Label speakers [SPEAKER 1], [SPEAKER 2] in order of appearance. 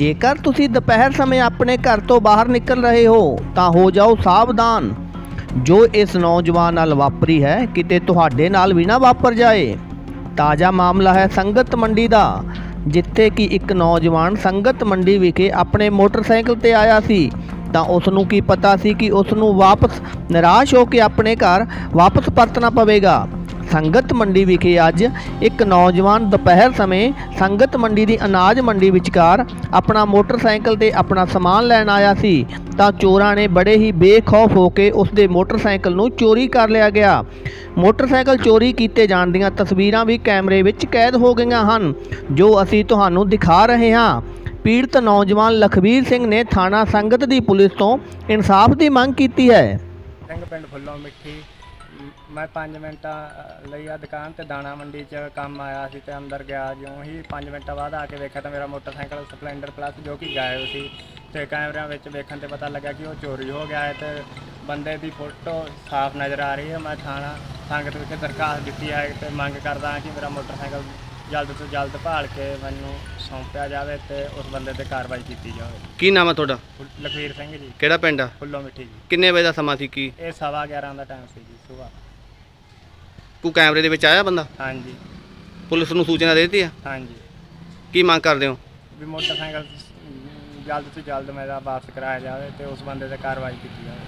[SPEAKER 1] ਜੇਕਰ ਤੁਸੀਂ ਦੁਪਹਿਰ ਸਮੇਂ ਆਪਣੇ ਘਰ ਤੋਂ ਬਾਹਰ ਨਿਕਲ ਰਹੇ ਹੋ, ਤਾਂ ਹੋ ਜਾਓ ਸਾਵਧਾਨ। ਜੋ ਇਸ ਨੌਜਵਾਨ ਨਾਲ ਵਾਪਰੀ ਹੈ, ਕਿਤੇ ਤੁਹਾਡੇ ਨਾਲ ਵੀ ਨਾ ਵਾਪਰ ਜਾਏ। ਤਾਜ਼ਾ ਮਾਮਲਾ ਹੈ ਸੰਗਤ ਮੰਡੀ ਦਾ, ਜਿੱਥੇ ਕਿ ਇੱਕ ਨੌਜਵਾਨ ਸੰਗਤ ਮੰਡੀ ਵਿਖੇ ਆਪਣੇ ਮੋਟਰਸਾਈਕਲ ਤੇ ਆਇਆ ਸੀ। ਤਾਂ ਉਸ ਨੂੰ ਕੀ ਪਤਾ ਸੀ ਕਿ ਉਸ ਨੂੰ ਵਾਪਸ ਨਿਰਾਸ਼ ਹੋ ਕੇ ਆਪਣੇ ਘਰ ਵਾਪਸ ਪਰਤਣਾ ਪਵੇਗਾ। ਸੰਗਤ ਮੰਡੀ ਵਿਖੇ ਅੱਜ ਇੱਕ ਨੌਜਵਾਨ ਦੁਪਹਿਰ ਸਮੇਂ ਸੰਗਤ ਮੰਡੀ ਦੀ ਅਨਾਜ ਮੰਡੀ ਵਿਚਕਾਰ ਆਪਣਾ ਮੋਟਰਸਾਈਕਲ ਤੇ ਆਪਣਾ ਸਮਾਨ ਲੈਣ ਆਇਆ ਸੀ। ਤਾਂ ਚੋਰਾਂ ਨੇ ਬੜੇ ਹੀ ਬੇਖੌਫ ਹੋ ਕੇ ਉਸ ਦੇ ਮੋਟਰਸਾਈਕਲ ਨੂੰ ਚੋਰੀ ਕਰ ਲਿਆ ਗਿਆ। ਮੋਟਰਸਾਈਕਲ ਚੋਰੀ ਕੀਤੇ ਜਾਣ ਦੀਆਂ ਤਸਵੀਰਾਂ ਵੀ ਕੈਮਰੇ ਵਿੱਚ ਕੈਦ ਹੋ ਗਈਆਂ ਹਨ, ਜੋ ਅਸੀਂ ਤੁਹਾਨੂੰ ਦਿਖਾ ਰਹੇ ਹਾਂ। ਪੀੜਤ ਨੌਜਵਾਨ ਲਖਵੀਰ ਸਿੰਘ ਨੇ ਥਾਣਾ ਸੰਗਤ ਦੀ ਪੁਲਿਸ ਤੋਂ ਇਨਸਾਫ ਦੀ ਮੰਗ ਕੀਤੀ ਹੈ।
[SPEAKER 2] ਸਿੰਘ ਪਿੰਡ ਫੁੱਲੋਂ ਮਿੱਠੀ ਮੈਂ 5 ਮਿੰਟਾਂ ਲਈ ਆ ਦੁਕਾਨ ਤੇ ਦਾਣਾ ਮੰਡੀ 'ਚ ਕੰਮ ਆਇਆ ਸੀ ਤੇ ਅੰਦਰ ਗਿਆ ਜਿਉਂ ਹੀ 5 ਮਿੰਟਾਂ ਬਾਅਦ ਆ ਕੇ ਵੇਖਿਆ ਤਾਂ ਮੇਰਾ ਮੋਟਰਸਾਈਕਲ ਸਪਲੈਂਡਰ ਪਲੱਸ ਜੋ ਕਿ ਗਾਇਬ ਸੀ ਤੇ ਕੈਮਰਿਆਂ ਵਿੱਚ ਵੇਖਣ ਤੇ ਪਤਾ ਲੱਗਾ ਕਿ ਉਹ ਚੋਰੀ ਹੋ ਗਿਆ ਹੈ ਤੇ ਬੰਦੇ ਦੀ ਫੋਟੋ ਸਾਫ਼ ਨਜ਼ਰ ਆ ਰਹੀ ਹੈ। ਮੈਂ ਥਾਣਾ ਸੰਗਤ ਵਿਖੇ ਦਰਖਾਸਤ ਦਿੱਤੀ ਹੈ ਤੇ ਮੰਗ ਕਰਦਾ ਹਾਂ ਕਿ ਮੇਰਾ ਮੋਟਰਸਾਈਕਲ ਜਲਦ ਤੋਂ ਜਲਦ ਭਾਲ ਕੇ ਮੈਨੂੰ ਸੌਂਪਿਆ ਜਾਵੇ ਤੇ ਉਸ ਬੰਦੇ ਤੇ ਕਾਰਵਾਈ ਕੀਤੀ ਜਾਵੇ।
[SPEAKER 3] ਕੀ ਨਾਮ ਹੈ ਤੁਹਾਡਾ?
[SPEAKER 2] ਫੁੱਲ- ਲਖਵੀਰ ਸਿੰਘ ਜੀ।
[SPEAKER 3] ਕਿਹੜਾ ਪਿੰਡ ਆ?
[SPEAKER 2] ਫੁੱਲੋਂ ਮਿੱਠੀ ਜੀ।
[SPEAKER 3] ਕਿੰਨੇ ਵਜੇ ਦਾ ਸਮਾਂ ਸੀ ਕੀ?
[SPEAKER 2] ਇਹ ਸਵਾ 11 ਦਾ ਟਾਈਮ ਸੀ ਜੀ ਸਵੇਰ।
[SPEAKER 3] ਕੋ ਕੈਮਰੇ ਦੇ ਵਿੱਚ ਆਇਆ ਬੰਦਾ?
[SPEAKER 2] ਹਾਂਜੀ।
[SPEAKER 3] ਪੁਲਿਸ ਨੂੰ ਸੂਚਨਾ ਦੇ ਦਿੱਤੀ ਆ?
[SPEAKER 2] ਹਾਂਜੀ।
[SPEAKER 3] ਕੀ ਮੰਗ ਕਰਦੇ ਹੋ?
[SPEAKER 2] ਵੀ ਮੋਟਰਸਾਈਕਲ ਜਲਦ ਤੋਂ ਜਲਦ ਮੇਰਾ ਵਾਪਸ ਕਰਾਇਆ ਜਾਵੇ ਤੇ ਉਸ ਬੰਦੇ ਤੇ ਕਾਰਵਾਈ ਕੀਤੀ ਜਾਵੇ।